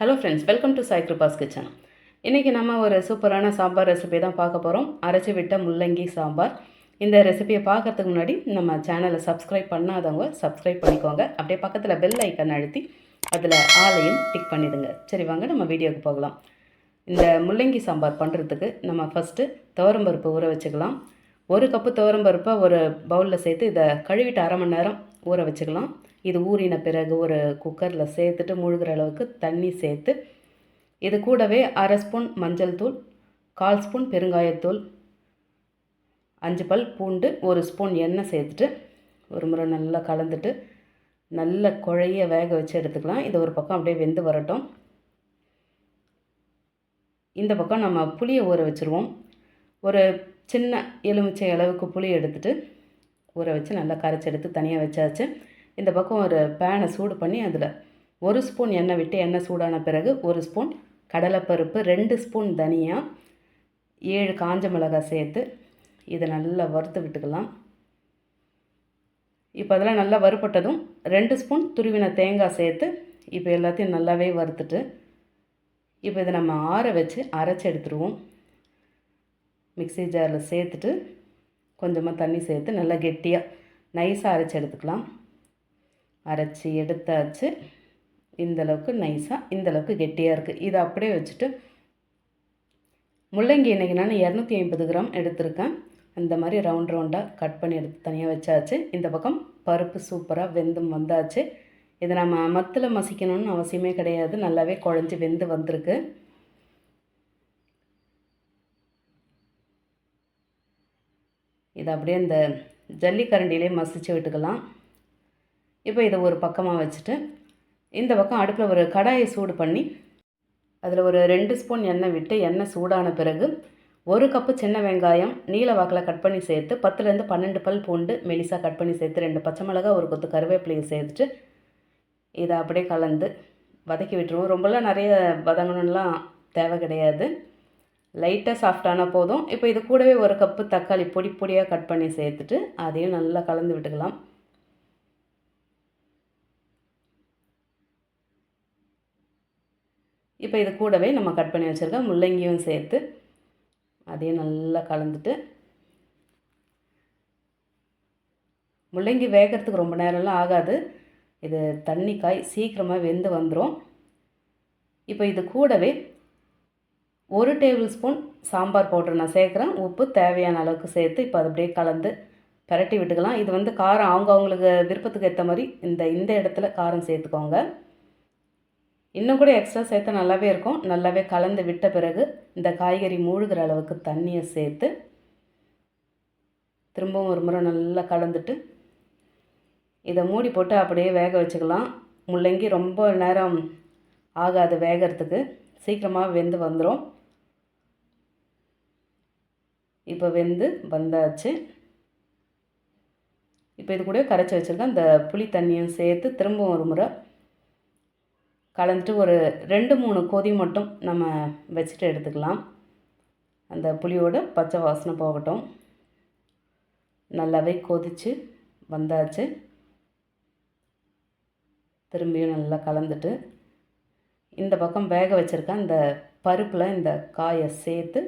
Hello friends welcome to Sai Kripa's kitchen இன்றைக்கி நம்ம ஒரு சூப்பரான சாம்பார் ரெசிபி தான் பார்க்க போகிறோம் அரைச்சி விட்ட முள்ளங்கி சாம்பார். இந்த ரெசிபியை பார்க்கறதுக்கு முன்னாடி நம்ம சேனலை சப்ஸ்கிரைப் பண்ணாதவங்க சப்ஸ்கிரைப் பண்ணிக்கோங்க. அப்படியே பக்கத்தில் பெல் ஐக்கன் அழுத்தி அதில் ஆளையும் டிக் பண்ணிடுங்க. சரி வாங்க நம்ம வீடியோக்கு போகலாம். இந்த முள்ளங்கி சாம்பார் பண்ணுறதுக்கு நம்ம ஃபஸ்ட்டு துவரம்பருப்பு ஊற வச்சுக்கலாம். ஒரு கப்பு துவரம்பருப்பை ஒரு பவுலில் சேர்த்து இதை கழுவிட்டு அரை மணி நேரம் ஊற வச்சுக்கலாம். இது ஊறின பிறகு ஒரு குக்கரில் சேர்த்துட்டு முழுகிற அளவுக்கு தண்ணி சேர்த்து இது கூடவே அரை ஸ்பூன் மஞ்சள் தூள் கால் ஸ்பூன் பெருங்காயத்தூள் அஞ்சு பல் பூண்டு ஒரு ஸ்பூன் எண்ணெய் சேர்த்துட்டு ஒரு முறை நல்லா கலந்துட்டு நல்ல குழைய வேக வச்சு எடுத்துக்கலாம். இது ஒரு பக்கம் அப்படியே வெந்து வரட்டும். இந்த பக்கம் நம்ம புளியை ஊற வச்சுருவோம். ஒரு சின்ன எலுமிச்சை அளவுக்கு புளி எடுத்துகிட்டு ஊற வச்சு நல்லா கரைச்சி எடுத்து தனியாக வச்சாச்சு. இந்த பக்கம் ஒரு பேனை சூடு பண்ணி அதில் ஒரு ஸ்பூன் எண்ணெய் விட்டு எண்ணெய் சூடான பிறகு ஒரு ஸ்பூன் கடலைப்பருப்பு ரெண்டு ஸ்பூன் தனியா ஏழு காஞ்ச மிளகாய் சேர்த்து இதை நல்லா வறுத்து விட்டுக்கலாம். இப்போ அதெல்லாம் நல்லா வறுப்பட்டதும் ரெண்டு ஸ்பூன் துருவின தேங்காய் சேர்த்து இப்போ எல்லாத்தையும் நல்லாவே வறுத்துட்டு இப்போ இதை நம்ம ஆற வச்சு அரைச்சி எடுத்துருவோம். மிக்ஸி ஜாரில் சேர்த்துட்டு கொஞ்சமாக தண்ணி சேர்த்து நல்லா கெட்டியாக நைஸாக அரைச்சி எடுத்துக்கலாம். அரைச்சி எடுத்தாச்சு. இந்தளவுக்கு நைஸாக இந்தளவுக்கு கெட்டியாக இருக்குது இதை அப்படியே வச்சுட்டு முள்ளங்கி இன்றைக்கி நான் இரநூத்தி ஐம்பது கிராம் எடுத்திருக்கேன். அந்த மாதிரி ரவுண்ட் ரவுண்டாக கட் பண்ணி எடுத்து தனியாக வச்சாச்சு. இந்த பக்கம் பருப்பு சூப்பராக வெந்தும் வந்தாச்சு. இதை நம்ம மத்தில் மசிக்கணும்னு அவசியமே கிடையாது. நல்லாவே குழஞ்சி வெந்து வந்திருக்கு. இதை அப்படியே இந்த ஜல்லிக்கரண்டிலே மசிச்சு விட்டுக்கலாம். இப்போ இதை ஒரு பக்கமாக வச்சுட்டு இந்த பக்கம் அடுப்பில் ஒரு கடாயை சூடு பண்ணி அதில் ஒரு ரெண்டு ஸ்பூன் எண்ணெய் விட்டு எண்ணெய் சூடான பிறகு ஒரு கப்பு சின்ன வெங்காயம் நீல வாக்கில் கட் பண்ணி சேர்த்து பத்துலேருந்து பன்னெண்டு பல் பூண்டு மெலிசாக கட் பண்ணி சேர்த்து ரெண்டு பச்சை மிளகா ஒரு கொத்து கருவேப்பிலையை சேர்த்துட்டு இதை அப்படியே கலந்து வதக்கி விட்டுருவோம். ரொம்பலாம் நிறைய வதங்கணும்லாம் தேவை கிடையாது. லைட்டாக சாஃப்டான போதும். இப்போ இது கூடவே ஒரு கப்பு தக்காளி பொடி பொடியாக கட் பண்ணி சேர்த்துட்டு அதையும் நல்லா கலந்து விட்டுக்கலாம். இப்போ இது கூடவே நம்ம கட் பண்ணி வச்சுருக்க முள்ளங்கியும் சேர்த்து அதையும் நல்லா கலந்துட்டு முள்ளங்கி வேகிறதுக்கு ரொம்ப நேரம்லாம் ஆகாது. இது தண்ணி காய் சீக்கிரமாக வெந்து வந்துடும் இப்போ இது கூடவே ஒரு டேபிள் ஸ்பூன் சாம்பார் பவுடர் நான் சேர்க்குறேன். உப்பு தேவையான அளவுக்கு சேர்த்து இப்போ அது அப்படியே கலந்து பரட்டி விட்டுக்கலாம். இது வந்து காரம் அவங்க அவங்களுக்கு விருப்பத்துக்கு ஏற்ற மாதிரி இந்த இந்த இடத்துல காரம் சேர்த்துக்கோங்க. இன்னும் கூட எக்ஸ்ட்ரா சேர்த்தா நல்லாவே இருக்கும். நல்லாவே கலந்து விட்ட பிறகு இந்த காய்கறி மூழ்கிற அளவுக்கு தண்ணியை சேர்த்து திரும்பவும் ஒரு முறை நல்லா கலந்துட்டு இதை மூடி போட்டு அப்படியே வேக வச்சுக்கலாம். முள்ளங்கி ரொம்ப நேரம் ஆகாது வேகிறதுக்கு. சீக்கிரமாக வெந்து வந்துடும் இப்போ வெந்து வந்தாச்சு. இப்போ இது கூட கரைச்சி வச்சுருக்கேன். இந்த புளி தண்ணியும் சேர்த்து திரும்பவும் ஒரு முறை கலந்துட்டு ஒரு ரெண்டு மூணு கொதி மட்டும் நம்ம வச்சுட்டு எடுத்துக்கலாம். அந்த புளியோட பச்சை வாசனை போகட்டும். நல்லாவே கொதித்து வந்தாச்சு. திரும்பியும் நல்லா கலந்துட்டு இந்த பக்கம் வேக வச்சுருக்கேன் இந்த பருப்பில் இந்த காயை சேர்த்து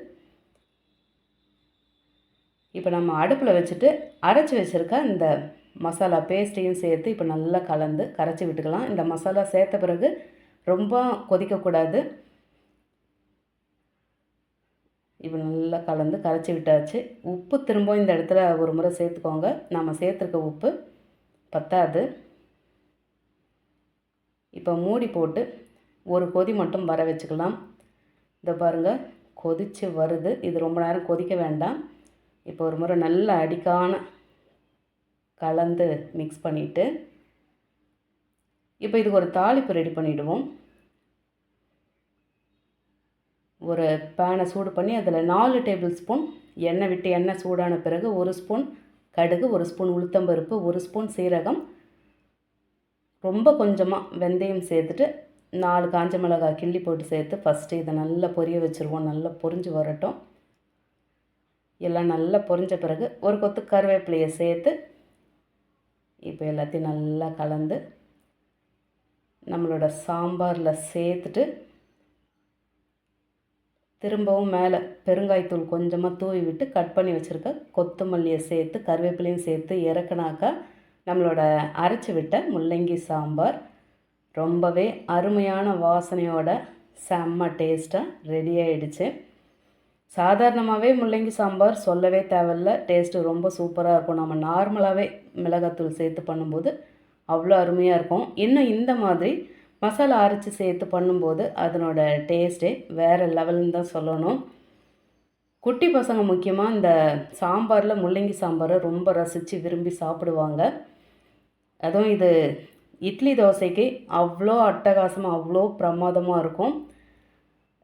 இப்போ நம்ம அடுப்பில் வச்சுட்டு அரைச்சி வச்சுருக்க இந்த மசாலா பேஸ்ட்டையும் சேர்த்து இப்போ நல்லா கலந்து கரைச்சி விட்டுக்கலாம். இந்த மசாலா சேர்த்த பிறகு ரொம்ப கொதிக்கக்கூடாது. இப்போ நல்லா கலந்து கரைச்சி விட்டாச்சு. உப்பு திரும்ப இந்த இடத்துல ஒரு முறை சேர்த்துக்கோங்க. நம்ம சேர்த்துருக்க உப்பு பத்தாது. இப்போ மூடி போட்டு ஒரு கொதி மட்டும் வர வச்சுக்கலாம். இதை பாருங்கள் கொதித்து வருது. இது ரொம்ப நேரம் கொதிக்க வேண்டாம். இப்போ ஒரு முறை நல்லா அடிக்கான கலந்து மிக்ஸ் பண்ணிவிட்டு இப்போ இதுக்கு ஒரு தாளிப்பு ரெடி பண்ணிவிடுவோம் ஒரு பேனை சூடு பண்ணி அதில் நாலு டேபிள் ஸ்பூன் எண்ணெய் விட்டு எண்ணெய் சூடான பிறகு ஒரு ஸ்பூன் கடுகு ஒரு ஸ்பூன் உளுத்தம்பருப்பு ஒரு ஸ்பூன் சீரகம். ரொம்ப கொஞ்சமாக வெந்தயம் சேர்த்துட்டு நாலு காஞ்ச மிளகாய் கிள்ளி போட்டு சேர்த்து ஃபஸ்ட்டு இதை நல்லா பொரிய வச்சுருவோம். நல்லா பொரிஞ்சு வரட்டும். எல்லாம் நல்லா பொரிஞ்ச பிறகு ஒரு கொத்து கருவேப்பிலையை சேர்த்து இப்போ எல்லாத்தையும் நல்லா கலந்து நம்மளோட சாம்பாரில் சேர்த்துட்டு திரும்பவும் மேலே பெருங்காய்த்தூள் கொஞ்சமாக தூவி விட்டு கட் பண்ணி வச்சுருக்க கொத்தமல்லியை சேர்த்து கருவேப்பிலையும் சேர்த்து இறக்குனாக்கா நம்மளோட அரைச்சி விட்ட முள்ளங்கி சாம்பார் ரொம்பவே அருமையான வாசனையோட செம்ம டேஸ்ட்டாக ரெடி ஆகிடுச்சு சாதாரணமாகவே முள்ளங்கி சாம்பார் சொல்லவே தேவையில்ல. டேஸ்ட்டு ரொம்ப சூப்பராக இருக்கும். நம்ம நார்மலாகவே மிளகாத்தூள் சேர்த்து பண்ணும்போது அவ்வளோ அருமையாக இருக்கும். இன்னும் இந்த மாதிரி மசாலா அரைச்சி சேர்த்து பண்ணும்போது அதனோட டேஸ்ட்டே வேறு லெவல்னு தான் சொல்லணும். குட்டி பசங்க முக்கியமாக இந்த சாம்பாரில் முள்ளங்கி சாம்பாரை ரொம்ப ரசித்து விரும்பி சாப்பிடுவாங்க. அதுவும் இது இட்லி தோசைக்கு அவ்வளோ அட்டகாசமாக அவ்வளோ பிரமாதமாக இருக்கும்.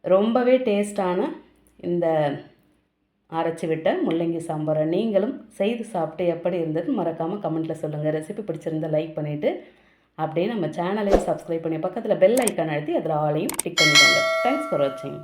ரொம்பவே டேஸ்டான இந்த அரைச்சி விட்ட முள்ளங்கி சாம்பாரை நீங்களும் செய்து சாப்பிட்டு எப்படி இருந்தது மறக்காமல் கமெண்ட்டில் சொல்லுங்கள் ரெசிபி பிடிச்சிருந்தா லைக் பண்ணிவிட்டு அப்படியே நம்ம சேனலையும் சப்ஸ்கிரைப் பண்ணி பக்கத்தில் பெல் ஐக்கான் அழுத்தி அதில் ஆளையும் கிளிக் பண்ணிக்கோங்க. தேங்க்ஸ் ஃபார் வாட்சிங்